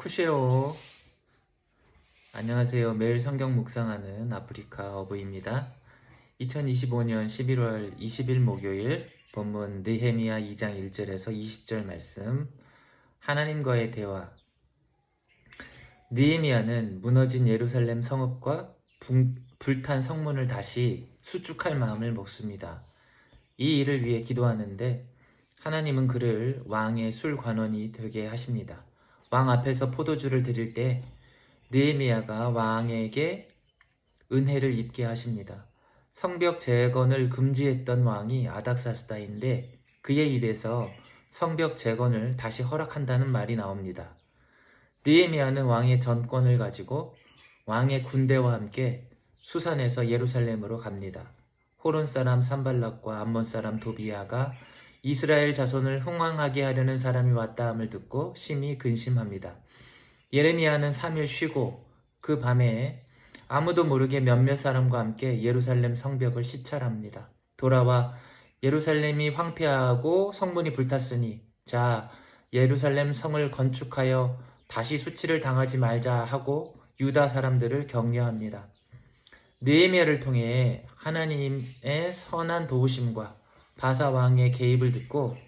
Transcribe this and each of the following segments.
쿠쉐오. 안녕하세요. 매일 성경 묵상하는 아프리카 어부입니다. 2025년 11월 20일 목요일 본문 느헤미야 2장 1절에서 20절 말씀 하나님과의 대화 느헤미야는 무너진 예루살렘 성읍과 붕- 불탄 성문을 다시 수축할 마음을 먹습니다. 이 일을 위해 기도하는데 하나님은 그를 왕의 술관원이 되게 하십니다. 왕 앞에서 포도주를 드릴 때 느헤미야가 왕에게 은혜를 입게 하십니다. 성벽 재건을 금지했던 왕이 아닥사스다인데 그의 입에서 성벽 재건을 다시 허락한다는 말이 나옵니다. 느헤미야는 왕의 전권을 가지고 왕의 군대와 함께 수산에서 예루살렘으로 갑니다. 호론 사람 산발락과 암몬 사람 도비야가 이스라엘 자손을 흥왕하게 하려는 사람이 왔다 함을 듣고 심히 근심합니다. 예레미야는 3일 쉬고 그 밤에 아무도 모르게 몇몇 사람과 함께 예루살렘 성벽을 시찰합니다. 돌아와 예루살렘이 황폐하고 성문이 불탔으니 자 예루살렘 성을 건축하여 다시 수치를 당하지 말자 하고 유다 사람들을 격려합니다. 느헤미야를 통해 하나님의 선한 도우심과 바사 왕의 개입을 듣고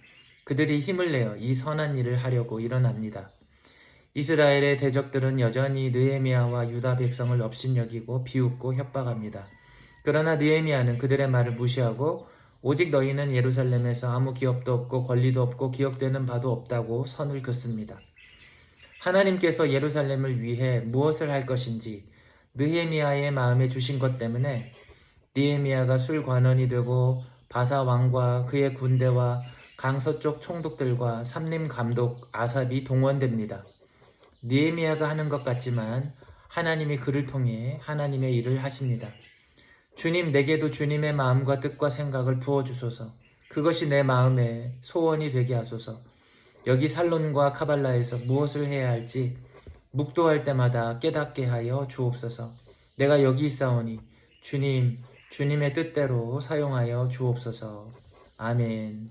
그들이 힘을 내어 이 선한 일을 하려고 일어납니다. 이스라엘의 대적들은 여전히 느헤미야와 유다 백성을 업신여기고 비웃고 협박합니다. 그러나 느헤미야는 그들의 말을 무시하고 오직 너희는 예루살렘에서 아무 기업도 없고 권리도 없고 기억되는 바도 없다고 선을 긋습니다. 하나님께서 예루살렘을 위해 무엇을 할 것인지 느헤미야의 마음에 주신 것 때문에 느헤미야가 술관원이 되고 바사 왕과 그의 군대와 강서쪽 총독들과 삼림 감독 아삽이 동원됩니다. 느헤미야가 하는 것 같지만 하나님이 그를 통해 하나님의 일을 하십니다. 주님 내게도 주님의 마음과 뜻과 생각을 부어 주소서. 그것이 내 마음의 소원이 되게 하소서. 여기 살론과 카발라에서 무엇을 해야 할지 묵도할 때마다 깨닫게 하여 주옵소서. 내가 여기 있사오니 주님 주님의 뜻대로 사용하여 주옵소서. 아멘.